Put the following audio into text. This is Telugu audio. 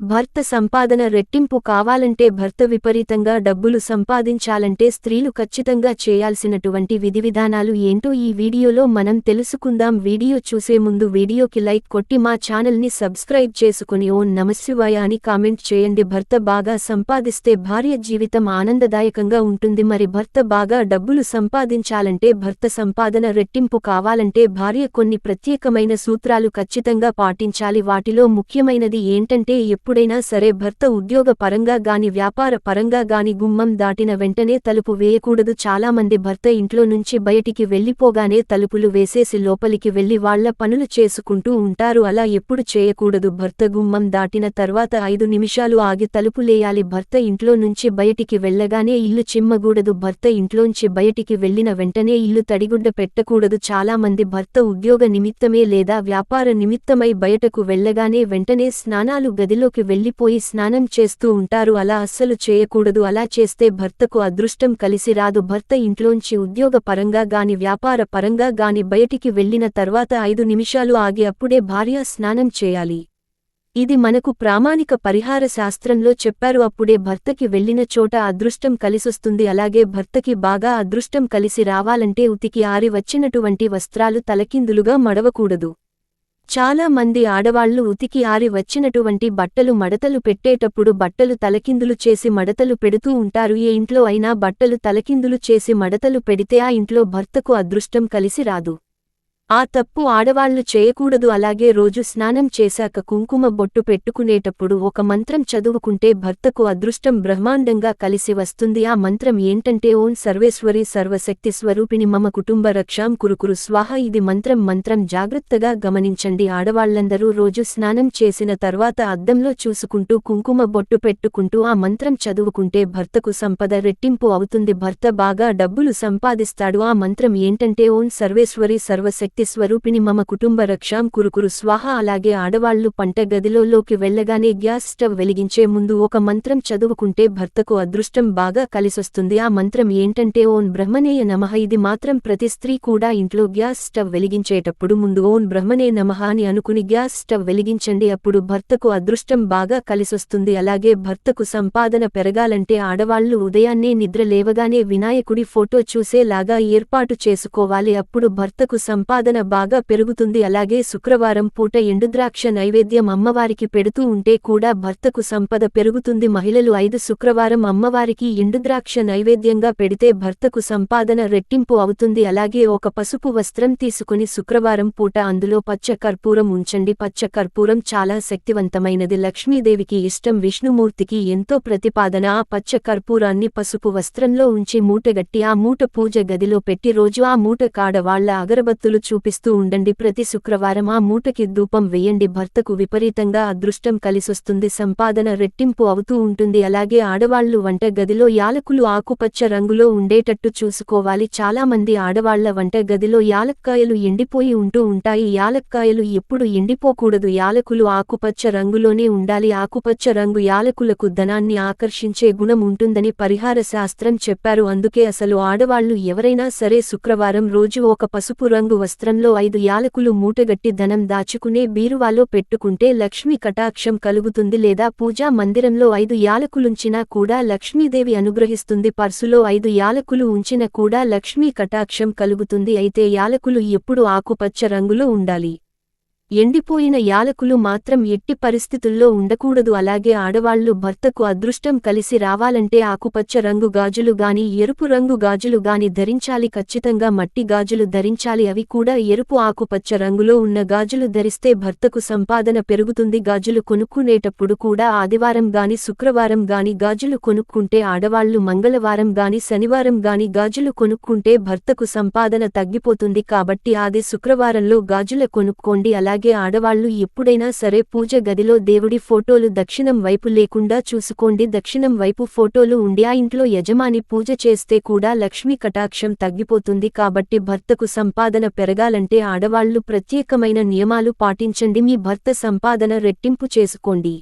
భర్త సంపాదన రెట్టింపు కావాలంటే భర్త విపరీతంగా డబ్బులు సంపాదించాలంటే స్త్రీలు ఖచ్చితంగా చేయాల్సినటువంటి విధివిధానాలు ఏంటో ఈ వీడియోలో మనం తెలుసుకుందాం. వీడియో చూసే ముందు వీడియోకి లైక్ కొట్టి మా ఛానల్ని సబ్స్క్రైబ్ చేసుకుని ఓ నమశివాయ అని కామెంట్ చేయండి. భర్త బాగా సంపాదిస్తే భార్య జీవితం ఆనందదాయకంగా ఉంటుంది. మరి భర్త బాగా డబ్బులు సంపాదించాలంటే భర్త సంపాదన రెట్టింపు కావాలంటే భార్య కొన్ని ప్రత్యేకమైన సూత్రాలు ఖచ్చితంగా పాటించాలి. వాటిలో ముఖ్యమైనది ఏంటంటే ఎప్పుడైనా సరే భర్త ఉద్యోగ పరంగా గాని వ్యాపార పరంగా గాని గుమ్మం దాటిన వెంటనే తలుపు వేయకూడదు. చాలామంది భర్త ఇంట్లో నుంచి బయటికి వెళ్ళిపోగానే తలుపులు వేసేసి లోపలికి వెళ్ళి వాళ్ళ పనులు చేసుకుంటూ ఉంటారు. అలా ఎప్పుడు చేయకూడదు. భర్త గుమ్మం దాటిన తర్వాత ఐదు నిమిషాలు ఆగి తలుపులేయాలి భర్త ఇంట్లో నుంచి బయటికి వెళ్ళగానే ఇల్లు చిమ్మగూడదు భర్త ఇంట్లోంచి బయటికి వెళ్ళిన వెంటనే ఇల్లు తడిగుడ్డ పెట్టకూడదు. చాలామంది భర్త ఉద్యోగ నిమిత్తమే లేదా వ్యాపార నిమిత్తమై బయటకు వెళ్ళగానే వెంటనే స్నానాలు గదిలోకి వెళ్ళిపోయి స్నానం చేస్తూ ఉంటారు. అలా అస్సలు చేయకూడదు. అలా చేస్తే భర్తకు అదృష్టం కలిసి రాదు. భర్త ఇంట్లోంచి ఉద్యోగపరంగా గాని వ్యాపార పరంగా గాని బయటికి వెళ్ళిన తర్వాత ఐదు నిమిషాలు ఆగి అప్పుడే భార్య స్నానం చేయాలి. ఇది మనకు ప్రామాణిక పరిహార శాస్త్రంలో చెప్పారు. అప్పుడే భర్తకి వెళ్ళిన చోట అదృష్టం కలిసొస్తుంది. అలాగే భర్తకి బాగా అదృష్టం కలిసి రావాలంటే ఉతికి ఆరి వచ్చినటువంటి వస్త్రాలు తలకిందులుగా మడవకూడదు. చాలా మంది ఆడవాళ్ళు ఉతికి ఆరి వచ్చినటువంటి బట్టలు మడతలు పెట్టేటప్పుడు బట్టలు తలకిందులు చేసి మడతలు పెడుతూ ఉంటారు. ఏ ఇంట్లో అయినా బట్టలు తలకిందులు చేసి మడతలు పెడితే ఆ ఇంట్లో భర్తకు అదృష్టం కలిసి రాదు. ఆ తప్పు ఆడవాళ్ళు చేయకూడదు. అలాగే రోజు స్నానం చేశాక కుంకుమ బొట్టు పెట్టుకునేటప్పుడు ఒక మంత్రం చదువుకుంటే భర్తకు అదృష్టం బ్రహ్మాండంగా కలిసి వస్తుంది. ఆ మంత్రం ఏంటంటే ఓం సర్వేశ్వరి సర్వశక్తి స్వరూపిణి మమ కుటుంబ రక్షాం కురుకురు స్వాహ. ఇది మంత్రం. మంత్రం జాగ్రత్తగా గమనించండి. ఆడవాళ్ళందరూ రోజు స్నానం చేసిన తర్వాత అద్దంలో చూసుకుంటూ కుంకుమ బొట్టు పెట్టుకుంటూ ఆ మంత్రం చదువుకుంటే భర్తకు సంపద రెట్టింపు అవుతుంది. భర్త బాగా డబ్బులు సంపాదిస్తాడు. ఆ మంత్రం ఏంటంటే ఓం సర్వేశ్వరి సర్వశక్తి శక్తి స్వరూపిణి మమ కుటుంబ రక్షాం కురుకురు స్వాహ అలాగే ఆడవాళ్ళు పంట గదిలోకి వెళ్ళగానే గ్యాస్ స్టవ్ వెలిగించే ముందు ఒక మంత్రం చదువుకుంటే భర్తకు అదృష్టం బాగా కలిసొస్తుంది. ఆ మంత్రం ఏంటంటే ఓన్ బ్రహ్మనేయ నమః. ఇది మాత్రం ప్రతి స్త్రీ కూడా ఇంట్లో గ్యాస్ స్టవ్ వెలిగించేటప్పుడు ముందు ఓన్ బ్రహ్మనే నమః అని అనుకుని గ్యాస్ స్టవ్ వెలిగించండి అప్పుడు భర్తకు అదృష్టం బాగా కలిసొస్తుంది. అలాగే భర్తకు సంపాదన పెరగాలంటే ఆడవాళ్ళు ఉదయాన్నే నిద్ర లేవగానే వినాయకుడి ఫోటో చూసేలాగా ఏర్పాటు చేసుకోవాలి. అప్పుడు భర్తకు సంపాదన సంపాదన బాగా పెరుగుతుంది. అలాగే శుక్రవారం పూట ఎండుద్రాక్ష నైవేద్యం అమ్మవారికి పెడుతూ ఉంటే కూడా భర్తకు సంపద పెరుగుతుంది. మహిళలు ఐదు శుక్రవారం అమ్మవారికి ఎండుద్రాక్ష నైవేద్యంగా పెడితే భర్తకు సంపాదన రెట్టింపు అవుతుంది. అలాగే ఒక పసుపు వస్త్రం తీసుకుని శుక్రవారం పూట అందులో పచ్చ కర్పూరం ఉంచండి. పచ్చ కర్పూరం చాలా శక్తివంతమైనది. లక్ష్మీదేవికి ఇష్టం. విష్ణుమూర్తికి ఎంతో ప్రతిపాదన. ఆ పచ్చ కర్పూరాన్ని పసుపు వస్త్రంలో ఉంచి మూటగట్టి ఆ మూట పూజ గదిలో పెట్టి రోజు ఆ మూట కాడ వాళ్ళ అగరబత్తులు చూపిస్తూ ఉండండి. ప్రతి శుక్రవారం ఆ మూటకి ధూపం వెయ్యండి భర్తకు విపరీతంగా అదృష్టం కలిసొస్తుంది. సంపాదన రెట్టింపు అవుతూ ఉంటుంది. అలాగే ఆడవాళ్ళు వంట గదిలో యాలకులు ఆకుపచ్చ రంగులో ఉండేటట్టు చూసుకోవాలి. చాలామంది ఆడవాళ్ళ వంట గదిలో యాలక్కాయలు ఎండిపోయి ఉంటూ ఉంటాయి. యాలక్కాయలు ఎప్పుడు ఎండిపోకూడదు. యాలకులు ఆకుపచ్చ రంగులోనే ఉండాలి. ఆకుపచ్చ రంగు యాలకులకు ధనాన్ని ఆకర్షించే గుణం ఉంటుందని పరిహార శాస్త్రం చెప్పారు. అందుకే అసలు ఆడవాళ్ళు ఎవరైనా సరే శుక్రవారం రోజు ఒక పసుపు రంగు వస్త్రం వస్త్రంలో ఐదు యాలకులు మూటగట్టి ధనం దాచుకునే బీరువాలో పెట్టుకుంటే లక్ష్మీ కటాక్షం కలుగుతుంది లేదా పూజా మందిరంలో ఐదు యాలకులుంచినా కూడా లక్ష్మీదేవి అనుగ్రహిస్తుంది. పర్సులో ఐదు యాలకులు ఉంచిన కూడా లక్ష్మీ కటాక్షం కలుగుతుంది. అయితే యాలకులు ఎప్పుడు ఆకుపచ్చ రంగులో ఉండాలి. ఎండిపోయిన యాలకులు మాత్రం ఎట్టి పరిస్థితుల్లో ఉండకూడదు. అలాగే ఆడవాళ్ళు భర్తకు అదృష్టం కలిసి రావాలంటే ఆకుపచ్చ రంగు గాజులు గాని ఎరుపు రంగు గాజులు గాని ధరించాలి. ఖచ్చితంగా మట్టి గాజులు ధరించాలి. అవి కూడా ఎరుపు ఆకుపచ్చ రంగులో ఉన్న గాజులు ధరిస్తే భర్తకు సంపాదన పెరుగుతుంది. గాజులు కొనుక్కునేటప్పుడు కూడా ఆదివారం గాని శుక్రవారం గాని గాజులు కొనుక్కుంటే ఆడవాళ్ళు మంగళవారం గాని శనివారం గాని గాజులు కొనుక్కుంటే భర్తకు సంపాదన తగ్గిపోతుంది. కాబట్టి ఆది శుక్రవారంలో గాజుల కొనుక్కోండి. అలాగే అలాగే ఆడవాళ్ళు ఎప్పుడైనా సరే పూజ గదిలో దేవుడి ఫోటోలు దక్షిణం వైపు లేకుండా చూసుకోండి. దక్షిణం వైపు ఫోటోలు ఉండి ఆ ఇంట్లో యజమాని పూజ చేస్తే కూడా లక్ష్మీ కటాక్షం తగ్గిపోతుంది. కాబట్టి భర్తకు సంపాదన పెరగాలంటే ఆడవాళ్ళు ప్రత్యేకమైన నియమాలు పాటించండి. మీ భర్త సంపాదన రెట్టింపు చేసుకోండి.